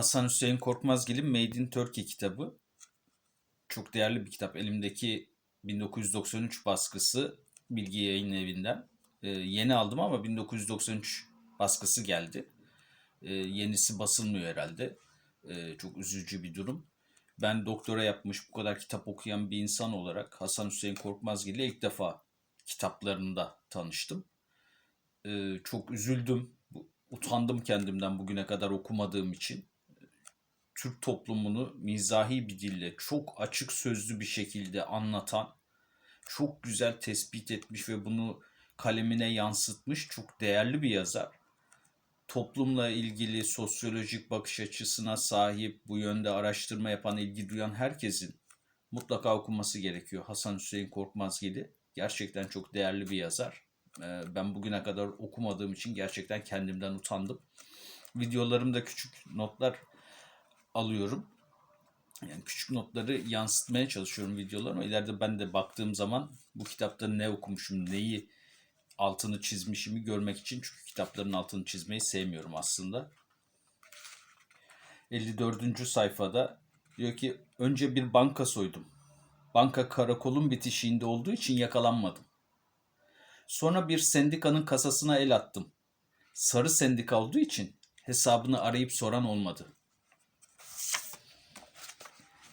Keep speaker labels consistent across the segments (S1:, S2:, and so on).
S1: Hasan Hüseyin Korkmazgil'in Made in Turkey kitabı. Çok değerli bir kitap. Elimdeki 1993 baskısı Bilgi Yayın Evi'nden. Ee, yeni aldım ama 1993 baskısı geldi. Ee, yenisi basılmıyor herhalde. Ee, çok üzücü bir durum. Ben doktora yapmış bu kadar kitap okuyan bir insan olarak Hasan Hüseyin Korkmazgil ile ilk defa kitaplarında tanıştım. Ee, çok üzüldüm. Utandım kendimden bugüne kadar okumadığım için. Türk toplumunu mizahi bir dille çok açık sözlü bir şekilde anlatan, çok güzel tespit etmiş ve bunu kalemine yansıtmış çok değerli bir yazar. Toplumla ilgili sosyolojik bakış açısına sahip, bu yönde araştırma yapan, ilgi duyan herkesin mutlaka okuması gerekiyor. Hasan Hüseyin Korkmazgil'i gerçekten çok değerli bir yazar. Ee, Ben bugüne kadar okumadığım için gerçekten kendimden utandım. Videolarımda küçük notlar alıyorum. Yani küçük notları yansıtmaya çalışıyorum videolarıma. İleride ben de baktığım zaman bu kitapta ne okumuşum, neyi altını çizmişimi görmek için. Çünkü kitapların altını çizmeyi sevmiyorum aslında. 54. sayfada diyor ki önce bir banka soydum. Banka karakolun bitişiğinde olduğu için yakalanmadım. Sonra bir sendikanın kasasına el attım. Sarı sendika olduğu için hesabını arayıp soran olmadı.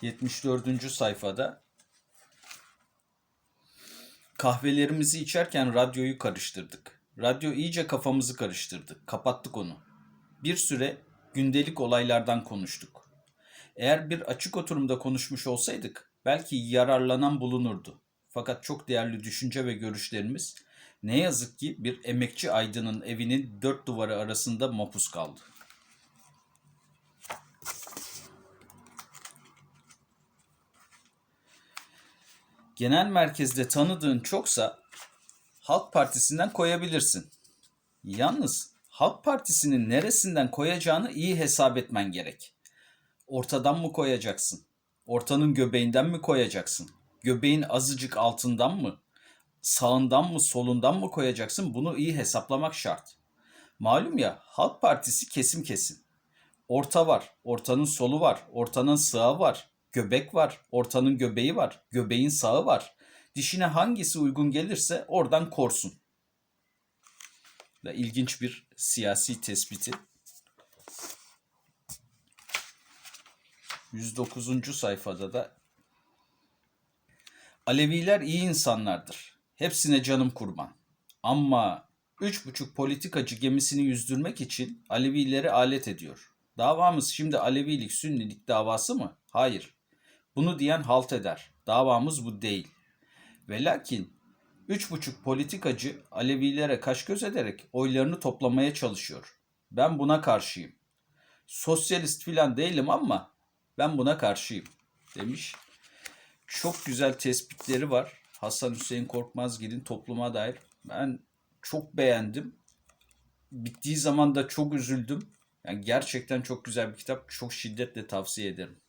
S1: 74. sayfada kahvelerimizi içerken radyoyu karıştırdık. Radyo iyice kafamızı karıştırdı. Kapattık onu. Bir süre gündelik olaylardan konuştuk. Eğer bir açık oturumda konuşmuş olsaydık belki yararlanan bulunurdu. Fakat çok değerli düşünce ve görüşlerimiz ne yazık ki bir emekçi aydının evinin dört duvarı arasında mapus kaldı. Genel merkezde tanıdığın çoksa Halk Partisi'nden koyabilirsin. Yalnız Halk Partisi'nin neresinden koyacağını iyi hesap etmen gerek. Ortadan mı koyacaksın? Ortanın göbeğinden mi koyacaksın? Göbeğin azıcık altından mı? Sağından mı solundan mı koyacaksın? Bunu iyi hesaplamak şart. Malum ya Halk Partisi kesim kesim. Orta var, ortanın solu var, ortanın sağı var, göbek var, ortanın göbeği var, göbeğin sağı var. Dişine hangisi uygun gelirse oradan korsun. Ve ilginç bir siyasi tespiti. 109. sayfada da Aleviler iyi insanlardır. Hepsine canım kurban. Ama üç buçuk politikacı gemisini yüzdürmek için Alevileri alet ediyor. Davamız şimdi Alevilik, Sünnilik davası mı? Hayır. Bunu diyen halt eder. Davamız bu değil. Ve lakin üç buçuk politikacı Alevilere kaş göz ederek oylarını toplamaya çalışıyor. Ben buna karşıyım. Sosyalist filan değilim ama ben buna karşıyım demiş. Çok güzel tespitleri var. Hasan Hüseyin Korkmazgil'in topluma dair. Ben çok beğendim. Bittiği zaman da çok üzüldüm. Yani gerçekten çok güzel bir kitap. Çok şiddetle tavsiye ederim.